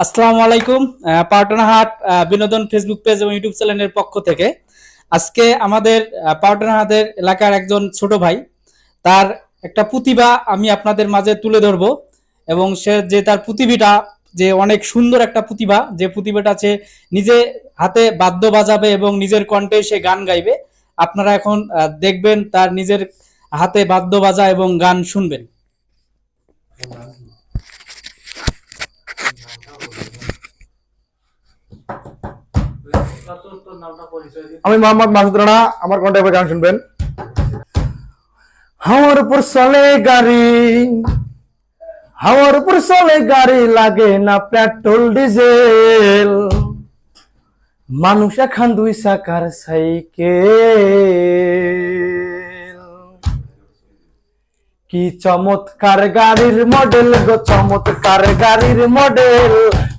আসসালামু আলাইকুম আহ, পাওয়াটানা হাট বিনোদন ফেসবুক পেজ এবং ইউটিউব চ্যানেলের পক্ষ থেকে। আজকে আমাদের আহ, পাওয়াটানা হাটের এলাকার একজন ছোট ভাই তার একটা প্রতিভা আমি আপনাদের মাঝে তুলে ধরবো এবং সে যে তার প্রতিভাটা যে অনেক সুন্দর একটা প্রতিভা যে প্রতিভাটা আছে নিজে হাতে বাদ্য বাজাবে এবং নিজের কণ্ঠে সে গান গাইবে আপনারা এখন দেখবেন তার নিজের হাতে বাদ্য বাজা এবং গান শুনবেন। আমি মোহাম্মদ মাসুদ রানা, আমার কন্ট্যাক্টে গান শুনবেন। হাওয়ার উপর চলে গাড়ি, হাওয়ার উপর চলে গাড়ি লাগে না পেট্রোল, ডিজেল। মানুষ এখন দুই চাকার সাইকেল। কি চমৎকার গাড়ির মডেল গো, চমৎকার গাড়ির মডেল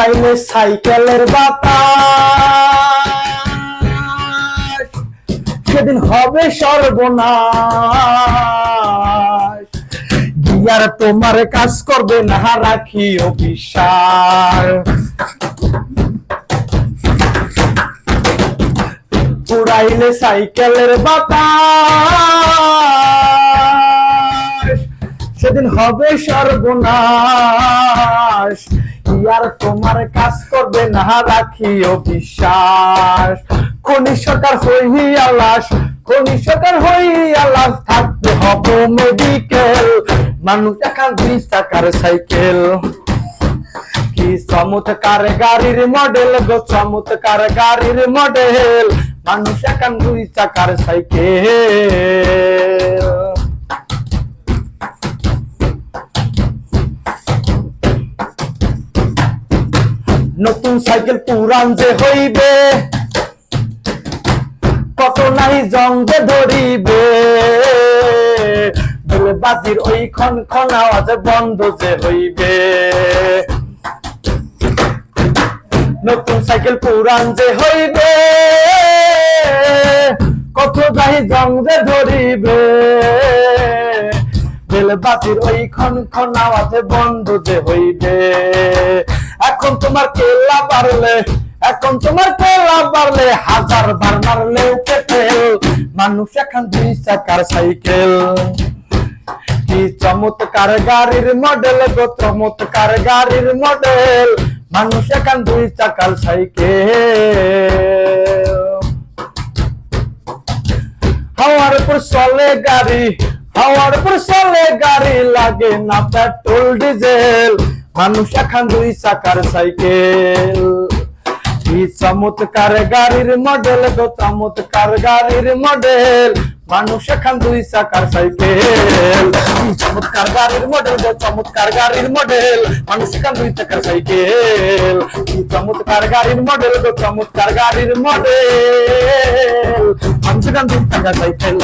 ফুরাইলে সাইকেলের বাতাস। সেদিন হবে সর্বনাশ। গিয়ার তোমার কাজ করবে না, রাখি অফিসার ফুরাইলে সাইকেলের বাতাস। সেদিন হবে সর্বনাশ। ইয়ার তোমার কাজ করবে না রাখিও বিশ্বাস? খনি সরকার হইয়া লাশ খনি সরকার হইয়া লাশ থাকতে হবে মেডিকেল মানুষ এখন দুই চাকার সাইকেল কি চমৎকার গাড়ির মডেল গো, চমৎকার গাড়ির মডেল মানুষ এখন দুই চাকার সাইকেল সাইকেল পুরান যে হইবে। কত নাই জঙ্গে ধরিবে। বাজির ওই খন খন আওয়াজ বন্ধ যে হইবে। নতুন সাইকেল পুরান যে হইবে। কত নাই জঙ্গে ধরিবে। বেলে বাতির ওই খন খন আওয়াজে বন্ধ যে হইবে। এখন তোমার কেলা পারলে এখন তোমার কেলা পারলে হাজার বার মারলেও পেটেল মানুষ এখন দুই চাকার সাইকেল? কি চমৎকার গাড়ির মডেল গো, চমৎকার গাড়ির মডেল মানুষ এখন দুই চাকার সাইকেল? হাওয়ার উপর চলে গাড়ি হাওয়ার উপর চলে গাড়ি লাগে না পেট্রোল, ডিজেল। মানুষ এখন দুই চাকার সাইকেল। চমৎকার গাড়ির মডেল গো, চমৎকার গাড়ির মডেল। মানুষ এখন দুই চাকার সাইকেল। চমৎকার গাড়ির মডেল গো, চমৎকার গাড়ির মডেল। মানুষ এখন দুই চাকার সাইকেল। চমৎকার গাড়ির মডেল গো, চমৎকার গাড়ির মডেল। মানুষ এখন দুই চাকার সাইকেল।